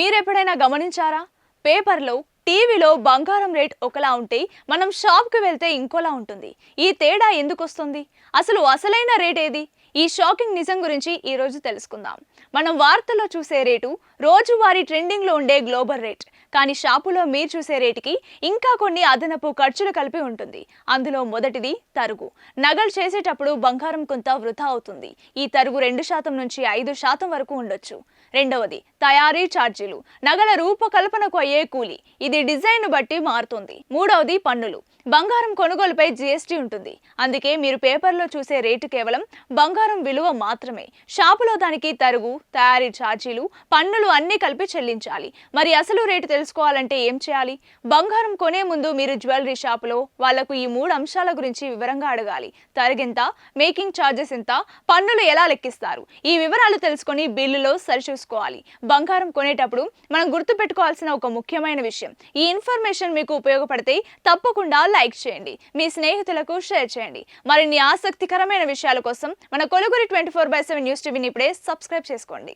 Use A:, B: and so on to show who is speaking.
A: మీరెప్పుడైనా గమనించారా? పేపర్లో టీవీలో బంగారం రేట్ ఒకలా ఉంటే మనం షాప్కి వెళ్తే ఇంకోలా ఉంటుంది. ఈ తేడా ఎందుకు వస్తుంది అసలు అసలైన రేట్ ఏది ఈ షాకింగ్ నిజం గురించి ఈ రోజు తెలుసుకుందాం. మనం వార్తల్లో చూసే రేటు రోజువారీ ట్రెండింగ్లో ఉండే గ్లోబల్ రేట్ కానీ షాపులో మీరు చూసే రేటుకి ఇంకా కొన్ని అదనపు ఖర్చులు కలిపి ఉంటుంది. అందులో మొదటిది తరుగు. నగలు చేసేటప్పుడు బంగారం కొంత వృధా అవుతుంది. ఈ తరుగు రెండు శాతం నుంచి ఐదు శాతం వరకు ఉండొచ్చు. రెండవది తయారీ ఛార్జీలు. నగల రూపకల్పనకు అయ్యే కూలి. ఇది డిజైన్ బట్టి మారుతుంది. మూడవది పన్నులు. బంగారం కొనుగోలుపై జీఎస్టీ ఉంటుంది. అందుకే మీరు పేపర్లో చూసే రేటు కేవలం బంగారం విలువ మాత్రమే. షాపులో దానికి తరుగు తయారీ ఛార్జీలు పన్నులు అన్నీ కలిపి చెల్లించాలి. మరి అసలు రేటు తెలుసుకోవాలంటే ఏం చేయాలి? బంగారం కొనే ముందు మీరు జ్యువెలరీ షాపులో వాళ్ళకు ఈ మూడు అంశాల గురించి వివరంగా అడగాలి. తరిగెంత మేకింగ్ ఛార్జెస్ ఎంత పన్నులు ఎలా లెక్కిస్తారు? ఈ వివరాలు తెలుసుకొని బిల్లులో సరిచూసుకోవాలి. బంగారం కొనేటప్పుడు మనం గుర్తుపెట్టుకోవాల్సిన ఒక ముఖ్యమైన విషయం. ఈ ఇన్ఫర్మేషన్ మీకు ఉపయోగపడితే తప్పకుండా లైక్ చేయండి. మీ స్నేహితులకు షేర్ చేయండి. మరిన్ని ఆసక్తికరమైన విషయాల కోసం మన కొలుగురి twenty four by seven news టీవీని ఇప్పుడే సబ్స్క్రైబ్ చేసుకోండి.